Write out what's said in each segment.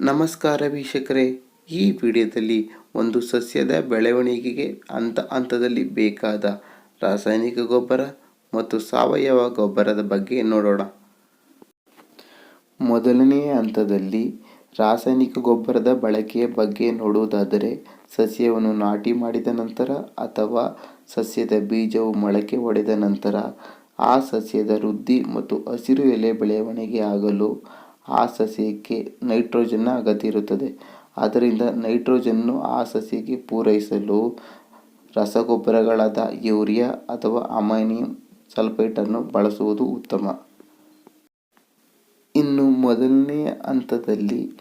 ನಮಸ್ಕಾರ ವೀಕ್ಷಕರೇ. ಈ ವಿಡಿಯೋದಲ್ಲಿ ಒಂದು ಸಸ್ಯದ ಬೆಳವಣಿಗೆಗೆ ಹಂತ ಹಂತದಲ್ಲಿ ಬೇಕಾದ ರಾಸಾಯನಿಕ ಗೊಬ್ಬರ ಮತ್ತು ಸಾವಯವ ಗೊಬ್ಬರದ ಬಗ್ಗೆ ನೋಡೋಣ. ಮೊದಲನೆಯ ಹಂತದಲ್ಲಿ ರಾಸಾಯನಿಕ ಗೊಬ್ಬರದ ಬಳಕೆಯ ಬಗ್ಗೆ ನೋಡುವುದಾದರೆ, ಸಸ್ಯವನ್ನು ನಾಟಿ ಮಾಡಿದ ನಂತರ ಅಥವಾ ಸಸ್ಯದ ಬೀಜವು ಮೊಳಕೆ ಒಡೆದ ನಂತರ ಆ ಸಸ್ಯದ ವೃದ್ಧಿ ಮತ್ತು ಹಸಿರು ಎಲೆ ಬೆಳವಣಿಗೆ ಆಗಲು ಆ ಸಸ್ಯಕ್ಕೆ ನೈಟ್ರೋಜನ್ನ ಅಗತ್ಯ ಇರುತ್ತದೆ. ಆದ್ದರಿಂದ ನೈಟ್ರೋಜನ್ನು ಆ ಸಸ್ಯಕ್ಕೆ ಪೂರೈಸಲು ರಸಗೊಬ್ಬರಗಳಾದ ಯೂರಿಯಾ ಅಥವಾ ಅಮೈನಿಯಂ ಸಲ್ಫೇಟನ್ನು ಬಳಸುವುದು ಉತ್ತಮ. ಇನ್ನು ಮೊದಲನೆಯ ಹಂತದಲ್ಲಿ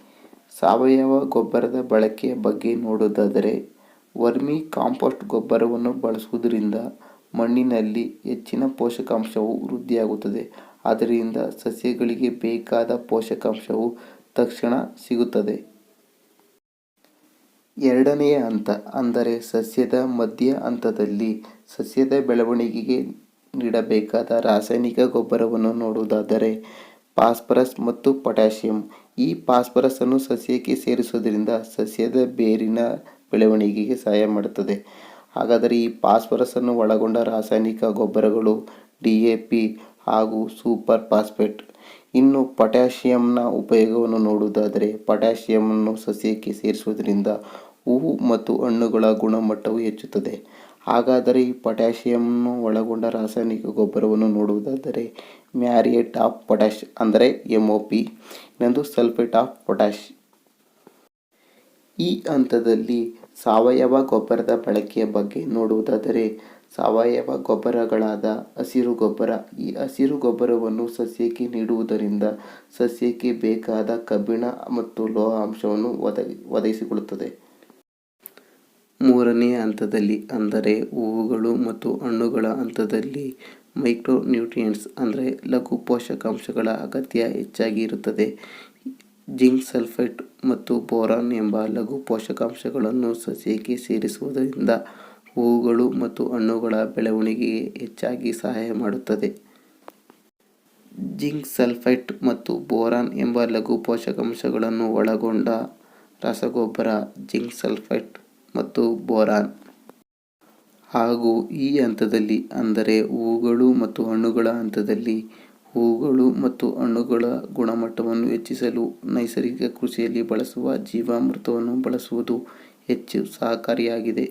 ಸಾವಯವ ಗೊಬ್ಬರದ ಬಳಕೆಯ ಬಗ್ಗೆ ನೋಡೋದಾದರೆ ವರ್ಮಿ ಕಾಂಪೋಸ್ಟ್ ಗೊಬ್ಬರವನ್ನು ಬಳಸುವುದರಿಂದ ಮಣ್ಣಿನಲ್ಲಿ ಹೆಚ್ಚಿನ ಪೋಷಕಾಂಶವು ವೃದ್ಧಿಯಾಗುತ್ತದೆ. ಆದ್ದರಿಂದ ಸಸ್ಯಗಳಿಗೆ ಬೇಕಾದ ಪೋಷಕಾಂಶವು ತಕ್ಷಣ ಸಿಗುತ್ತದೆ. ಎರಡನೆಯ ಹಂತ ಅಂದರೆ ಸಸ್ಯದ ಮಧ್ಯ ಹಂತದಲ್ಲಿ ಸಸ್ಯದ ಬೆಳವಣಿಗೆಗೆ ನೀಡಬೇಕಾದ ರಾಸಾಯನಿಕ ಗೊಬ್ಬರವನ್ನು ನೋಡುವುದಾದರೆ ಫಾಸ್ಫರಸ್ ಮತ್ತು ಪೊಟ್ಯಾಷಿಯಂ. ಈ ಫಾಸ್ಫರಸ್ ಅನ್ನು ಸಸ್ಯಕ್ಕೆ ಸೇರಿಸುವುದರಿಂದ ಸಸ್ಯದ ಬೇರಿನ ಬೆಳವಣಿಗೆಗೆ ಸಹಾಯ ಮಾಡುತ್ತದೆ. ಹಾಗಾದರೆ ಈ ಫಾಸ್ಫರಸ್ ಅನ್ನು ಒಳಗೊಂಡ ರಾಸಾಯನಿಕ ಗೊಬ್ಬರಗಳು ಡಿ ಎ ಪಿ ಹಾಗೂ ಸೂಪರ್ ಫಾಸ್ಫೇಟ್. ಇನ್ನು ಪೊಟ್ಯಾಷಿಯಂನ ಉಪಯೋಗವನ್ನು ನೋಡುವುದಾದರೆ ಪೊಟ್ಯಾಷಿಯಮನ್ನು ಸಸ್ಯಕ್ಕೆ ಸೇರಿಸುವುದರಿಂದ ಹೂವು ಮತ್ತು ಹಣ್ಣುಗಳ ಗುಣಮಟ್ಟವು ಹೆಚ್ಚುತ್ತದೆ. ಹಾಗಾದರೆ ಈ ಪೊಟ್ಯಾಷಿಯಂನ್ನು ಒಳಗೊಂಡ ರಾಸಾಯನಿಕ ಗೊಬ್ಬರವನ್ನು ನೋಡುವುದಾದರೆ, ಮ್ಯಾರಿಯೇಟ್ ಆಫ್ ಪೊಟ್ಯಾಶ್ ಅಂದರೆ ಎಂ ಒ ಪಿ, ಇನ್ನೊಂದು ಸಲ್ಫೇಟ್ ಆಫ್ ಪೊಟ್ಯಾಶ್ ಈ ಹಂತದಲ್ಲಿ ಸಾವಯವ ಗೊಬ್ಬರದ ಬಳಕೆಯ ಬಗ್ಗೆ ನೋಡುವುದಾದರೆ ಸಾವಯವ ಗೊಬ್ಬರಗಳಾದ ಹಸಿರು ಗೊಬ್ಬರ. ಈ ಹಸಿರು ಗೊಬ್ಬರವನ್ನು ಸಸ್ಯಕ್ಕೆ ನೀಡುವುದರಿಂದ ಸಸ್ಯಕ್ಕೆ ಬೇಕಾದ ಕಬ್ಬಿಣ ಮತ್ತು ಲೋಹ ಅಂಶವನ್ನು ಒದಗಿ, ಒದಗಿಸಿಕೊಡುತ್ತದೆ. ಮೂರನೇ ಹಂತದಲ್ಲಿ ಅಂದರೆ ಹೂವುಗಳು ಮತ್ತು ಹಣ್ಣುಗಳ ಹಂತದಲ್ಲಿ ಮೈಕ್ರೋ ನ್ಯೂಟ್ರಿಯೆಂಟ್ಸ್ ಅಂದರೆ ಲಘು ಪೋಷಕಾಂಶಗಳ ಅಗತ್ಯ ಹೆಚ್ಚಾಗಿ ಇರುತ್ತದೆ. ಜಿಂಕ್ ಸಲ್ಫೇಟ್ ಮತ್ತು ಬೋರಾನ್ ಎಂಬ ಲಘು ಪೋಷಕಾಂಶಗಳನ್ನು ಸಸ್ಯಕ್ಕೆ ಸೇರಿಸುವುದರಿಂದ ಹೂವುಗಳು ಮತ್ತು ಹಣ್ಣುಗಳ ಬೆಳವಣಿಗೆಗೆ ಹೆಚ್ಚಾಗಿ ಸಹಾಯ ಮಾಡುತ್ತದೆ. ಜಿಂಕ್ ಸಲ್ಫೈಟ್ ಮತ್ತು ಬೋರಾನ್ ಎಂಬ ಲಘು ಪೋಷಕಾಂಶಗಳನ್ನು ಒಳಗೊಂಡ ರಸಗೊಬ್ಬರ ಜಿಂಕ್ ಸಲ್ಫೈಟ್ ಮತ್ತು ಬೋರಾನ್. ಹಾಗೂ ಈ ಹಂತದಲ್ಲಿ, ಅಂದರೆ ಹೂವುಗಳು ಮತ್ತು ಹಣ್ಣುಗಳ ಹಂತದಲ್ಲಿ ಹೂವುಗಳು ಮತ್ತು ಹಣ್ಣುಗಳ ಗುಣಮಟ್ಟವನ್ನು ಹೆಚ್ಚಿಸಲು ನೈಸರ್ಗಿಕ ಕೃಷಿಯಲ್ಲಿ ಬಳಸುವ ಜೀವಾಮೃತವನ್ನು ಬಳಸುವುದು ಹೆಚ್ಚು ಸಹಕಾರಿಯಾಗಿದೆ.